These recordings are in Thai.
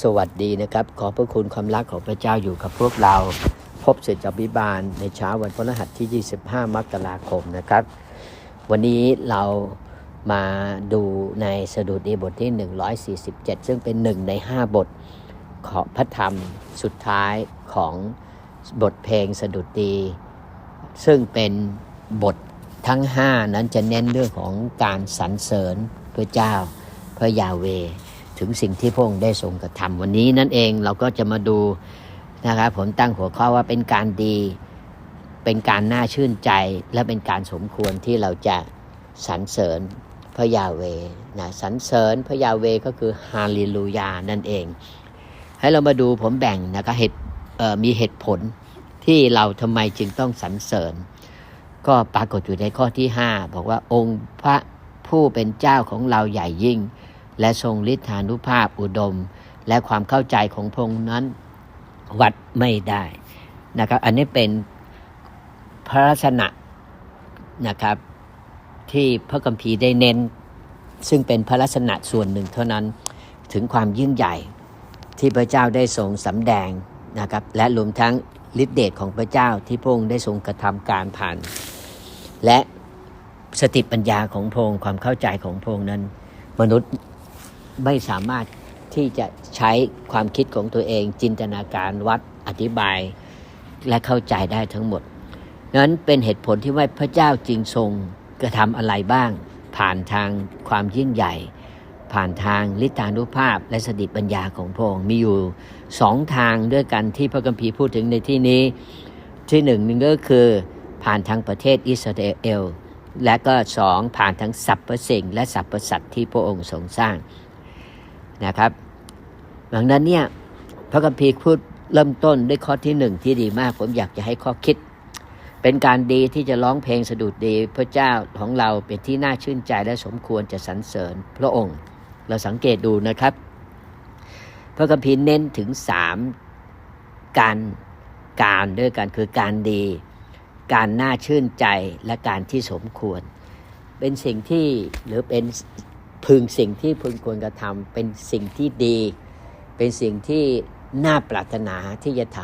สวัสดีนะครับ ขอพระคุณความรักของพระเจ้าอยู่กับพวกเรา พบเสร็จจากบิบาลในเช้าวันพฤหัสที่ 25 มกราคมนะครับ วันนี้เรามาดูในสดุดีบทที่ 147 ซึ่งเป็นหนึ่งใน 5 บทของพระธรรมสุดท้ายของบทเพลงสดุดี ซึ่งเป็นบททั้ง 5 นั้นจะเน้นเรื่องของการสรรเสริญพระเจ้าพระยาเว ถึงสิ่งที่พระองค์ได้ทรงกระทำวันนี้นั่นเองเราก็จะมาดูนะครับผมตั้งหัวข้อว่าเป็นการดี เป็นการน่าชื่นใจ และเป็นการสมควรที่เราจะสรรเสริญพระยาเวนะสรรเสริญพระยาเวก็คือฮาเลลูยานั่นเอง ให้เรามาดูผมแบ่งนะครับเหตุมีเหตุผลที่เราทำไมจึงต้องสรรเสริญ ก็ปรากฏอยู่ในข้อที่ 5 บอกว่าองค์พระผู้เป็นเจ้าของเราใหญ่ยิ่ง และทรงฤทธานุภาพอุดม และความเข้าใจของพระองค์นั้นวัดไม่ได้นะครับ อันนี้เป็นพระลักษณะนะครับ ที่พระคัมภีร์ได้เน้น ซึ่งเป็นพระลักษณะส่วนหนึ่งเท่านั้นถึงความยิ่งใหญ่ที่พระเจ้าได้ทรงสำแดงนะครับ และรวมทั้งฤทธิเดชของพระเจ้าที่พระองค์ได้ทรงกระทำการผ่าน และสติปัญญาของพระองค์ความเข้าใจของพระองค์นั้น มนุษย์ ไม่สามารถที่จะใช้ความคิดของตัวเอง จินตนาการวัดอธิบายและเข้าใจได้ทั้งหมด นั้นเป็นเหตุผลที่ว่าพระเจ้าจึงทรงกระทำอะไรบ้าง ผ่านทางความยิ่งใหญ่ ผ่านทางฤทธานุภาพและสติปัญญาของพระองค์มีอยู่สองทางด้วยกันที่พระคัมภีร์พูดถึงในที่นี้ ที่หนึ่งหนึ่งก็คือผ่านทางประเทศอิสราเอลและก็สองผ่านทั้งสรรพสิ่ง และสรรพสัตว์ที่พระองค์ทรงสร้าง นะครับดังนั้นเนี่ยพระคัมภีร์พูดเริ่มต้นด้วยข้อที่หนึ่งที่ดีมาก ผมอยากจะให้ข้อคิด เป็นการดีที่จะร้องเพลงสดุดดี พระเจ้าของเราเป็นที่น่าชื่นใจและสมควรจะสรรเสริญพระองค์ เราสังเกตดูนะครับ พระคัมภีร์เน้นถึงสามการการด้วยกันคือการดี การน่าชื่นใจและการที่สมควร เป็นสิ่งที่หรือเป็น พึงสิ่งที่พึงควรกระทำเป็นสิ่งที่ดี เป็นสิ่งที่น่าปรารถนาที่จะท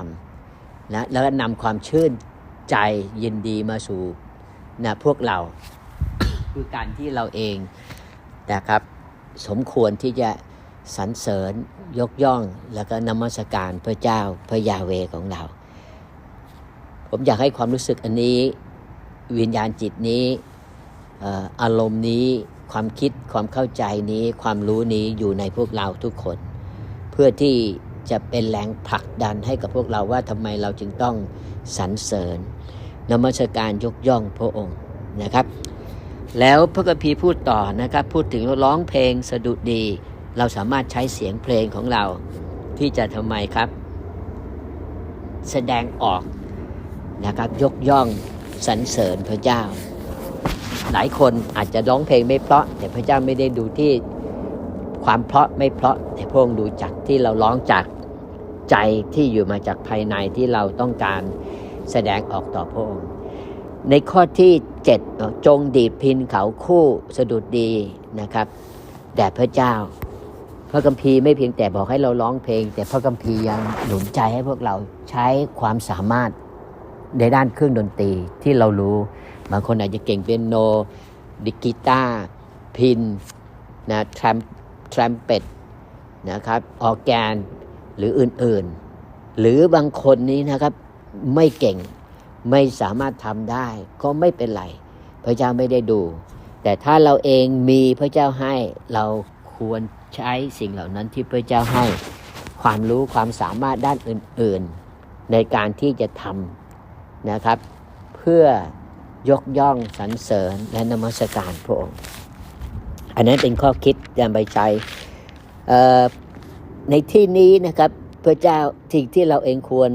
ำนะแล้วก็นำความชื่นใจยินดีมาสู่นะพวกเราคือการที่เราเองนะครับ สมควรที่จะสรรเสริญยกย่องแล้วก็นมัสการพระเจ้าพระยาเวของเรา ผมอยากให้ความรู้สึกอันนี้ วิญญาณจิตนี้อารมณ์นี้ ความคิดความเข้าใจนี้ความรู้นี้อยู่ในพวกเราทุกคน เพื่อที่จะเป็นแรงผลักดันให้กับพวกเราว่าทำไมเราจึงต้องสรรเสริญนมัสการยกย่องพระองค์นะครับ แล้วพระคัมภีพูดต่อนะครับ พูดถึงร้องเพลงสะดุดี เราสามารถใช้เสียงเพลงของเราที่จะทำไมครับ แสดงออกนะครับยกย่องสรรเสริญพระเจ้า หลายคนอาจจะร้องเพลงไม่เพราะ แต่พระเจ้าไม่ได้ดูที่ความเพราะไม่เพราะ แต่พระองค์ดูจากที่เราร้องจากใจที่อยู่มาจากภายในที่เราต้องการแสดงออกต่อพระองค์ ในข้อที่ 7 จงดีพินเขาคู่สะดุดดีนะครับแด่พระเจ้า พระคัมภีร์ไม่เพียงแต่บอกให้เราร้องเพลง แต่พระคัมภีร์ยังหนุนใจให้พวกเราใช้ความสามารถในด้านเครื่องดนตรีที่เรารู้ บางคนอาจจะเก่งเปียโนดิกีตาร์พินนะทรัมทรัมเป็ตนะครับออแกนหรืออื่นๆ หรือบางคนนี้นะครับไม่เก่งไม่สามารถทำได้ก็ไม่เป็นไร พระเจ้าไม่ได้ดู แต่ถ้าเราเองมีพระเจ้าให้เราควรใช้สิ่งเหล่านั้นที่พระเจ้าให้ ความรู้ความสามารถด้านอื่น ๆ ในการที่จะทำนะครับ เพื่อ ยกย่องสรรเสริญและนมัสการพระองค์ อันนั้นเป็นข้อคิดยามใบใจในที่นี้นะครับพระเจ้าที่ที่เราเองควร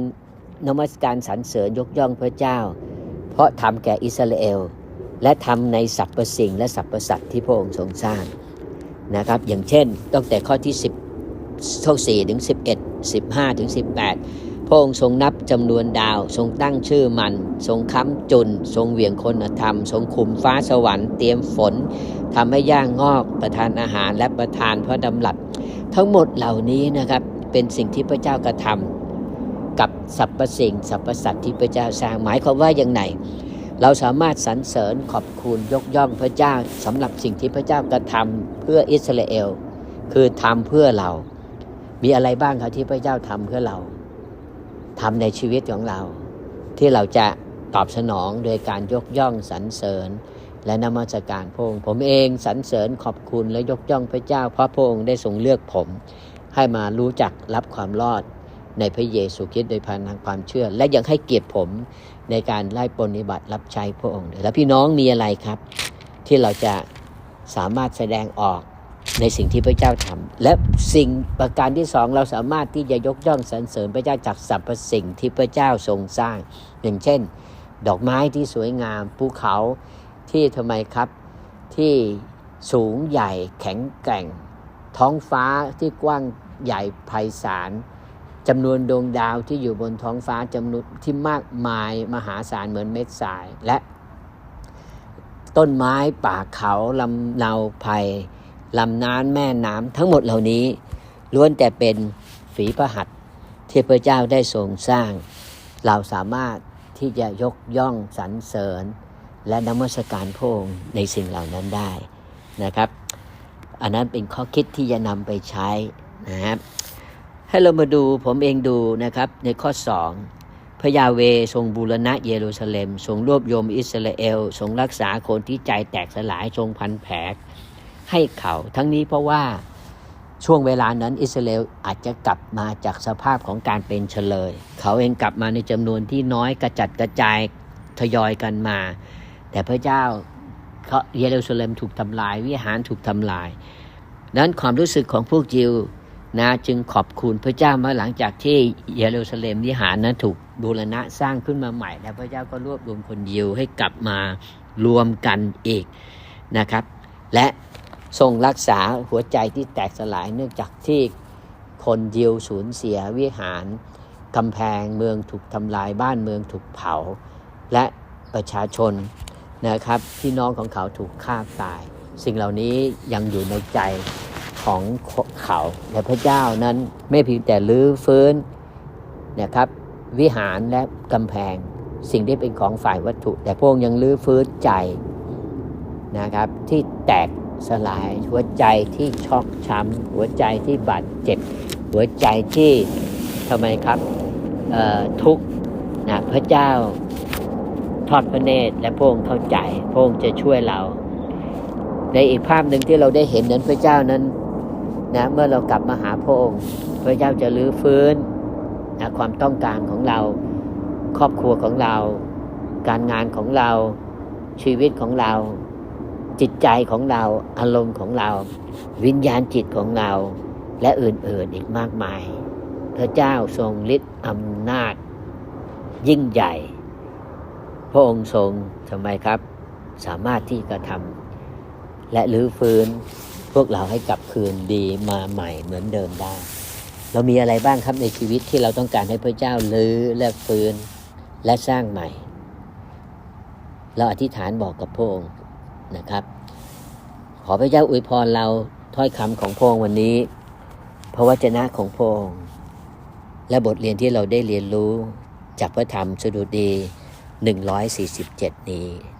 นมัสการสรรเสริญยกย่องพระเจ้า เพราะทำแก่อิสราเอล และทำในสรรพสิ่งและสรรพสัตว์ที่พระองค์ทรงสร้างนะครับ อย่างเช่นตั้งแต่ข้อที่ 10ข้อ4ถึง11 15ถึง18 ระองค์ทรงนับจำนวนดาว ทรงตั้งชื่อมัน ทรงค้ำจุน ทรงเหวี่ยงคนธรรม ทรงคุมฟ้าสวรรค์เตรียมฝนทำให้ย่างงอกประทานอาหารและประทานพระดำรัสทั้งหมดเหล่านี้นะครับเป็นสิ่งที่พระเจ้ากระทำกับสรรพสิ่งสรรพสัตว์ที่พระเจ้าสร้างหมายความว่าอย่างไงเราสามารถสรรเสริญขอบคุณยกย่องพระเจ้าสำหรับสิ่งที่พระเจ้ากระทำเพื่ออิสราเอล คือทำเพื่อเรา มีอะไรบ้างครับที่พระเจ้าทำเพื่อเรา ทำในชีวิตของเรา ที่เราจะตอบสนองโดยการยกย่องสรรเสริญ และนมัสการพระองค์ผมเองสรรเสริญขอบคุณและยกย่องพระเจ้า เพราะพระองค์ได้ทรงเลือกผม ให้มารู้จักรับความรอดในพระเยซูคริสต์โดยพลังความเชื่อ และยังให้เกียรติผมในการไล่ปฏิบัติรับใช้พระองค์แล้วพี่น้องมีอะไรครับ ที่เราจะสามารถแสดงออก ในสิ่งที่พระเจ้าทำและสิ่งประการที่สองเราสามารถที่จะยกย่องสรรเสริญพระเจ้าจากสรรพสิ่งที่พระเจ้าทรงสร้าง อย่างเช่น ดอกไม้ที่สวยงามภูเขาที่ทำไมครับที่สูงใหญ่แข็งแกร่ง ท้องฟ้าที่กว้างใหญ่ไพศาลจำนวนดวงดาวที่อยู่บนท้องฟ้าจำนวนที่มากมายมหาศาลเหมือนเม็ดทรายและต้นไม้ป่าเขาลำเนาไผ่ ลำน้ำแม่น้ำทั้งหมดเหล่านี้ล้วนแต่เป็นฝีพระหัตถ์ที่พระเจ้าได้ทรงสร้าง เราสามารถที่จะยกย่องสรรเสริญ และนมัสการพระองค์ในสิ่งเหล่านั้นได้นะครับ อันนั้นเป็นข้อคิดที่จะนำไปใช้นะครับให้เรามาดูผมเองดูนะครับในข้อ 2 พระยาเวทรงบูรณะเยรูซาเล็ม ทรงรวบรวมอิสราเอล ทรงรักษาคนที่ใจแตกสลายทรงพันแผล ให้เขา ทั้งนี้เพราะว่าช่วงเวลานั้นอิสราเอลอาจจะกลับมาจากสภาพของการเป็นเฉลย เขาเองกลับมาในจำนวนที่น้อยกระจัดกระจายทยอยกันมา แต่พระเจ้าเขาเยรูซาเล็มถูกทำลาย วิหารถูกทำลาย นั้นความรู้สึกของพวกยิวนะจึงขอบคุณพระเจ้ามาหลังจากที่เยรูซาเล็มวิหารนั้นถูกบูรณะสร้างขึ้นมาใหม่ แล้วพระเจ้าก็รวบรวมคนยิวให้กลับมารวมกันอีกนะครับ และ ทรงรักษาหัวใจที่แตกสลายเนื่องจากที่คนยิวสูญเสียวิหารกำแพงเมืองถูกทำลายบ้านเมืองถูกเผา และประชาชนนะครับพี่น้องของเขาถูกฆ่าตาย สิ่งเหล่านี้ยังอยู่ในใจของเขาและพระเจ้านั้นไม่เพียงแต่ลื้อฟื้นนะครับวิหารและกำแพงสิ่งที่เป็นของฝ่ายวัตถุ แต่พระองค์ยังลื้อฟื้นใจนะครับที่แตก สลาย หัวใจที่ช็อกช้ำหัวใจที่บาดเจ็บ หัวใจที่ทำไมครับทุกข์นะพระเจ้าทอดพระเนตรและพระองค์เข้าใจพระองค์จะช่วยเรา ในอีกภาพหนึ่งที่เราได้เห็นนั้นพระเจ้านั้นนะเมื่อเรากลับมาหาพระองค์ พระเจ้าจะรื้อฟื้นนะความต้องการของเรา ครอบครัวของเรา การงานของเราชีวิตของเรา จิตใจของเราอารมณ์ของเรา วิญญาณจิตของเรา และอื่นๆอีกมากมาย พระเจ้าทรงฤทธิ์อำนาจ ยิ่งใหญ่ พระองค์ทรงทำไมครับ สามารถที่กระทำและลื้อฟื้นพวกเราให้กลับคืนดีมาใหม่เหมือนเดิมได้ เรามีอะไรบ้างครับในชีวิตที่เราต้องการให้พระเจ้าลื้อและฟื้นและสร้างใหม่ เราอธิษฐานบอกกับพระองค์ นะครับ ขอพระเจ้าอวยพรเราถ้อยคำของพงค์วันนี้ พระวจนะของพงค์และบทเรียนที่เราได้เรียนรู้จากพระธรรมสดุดี 147 นี้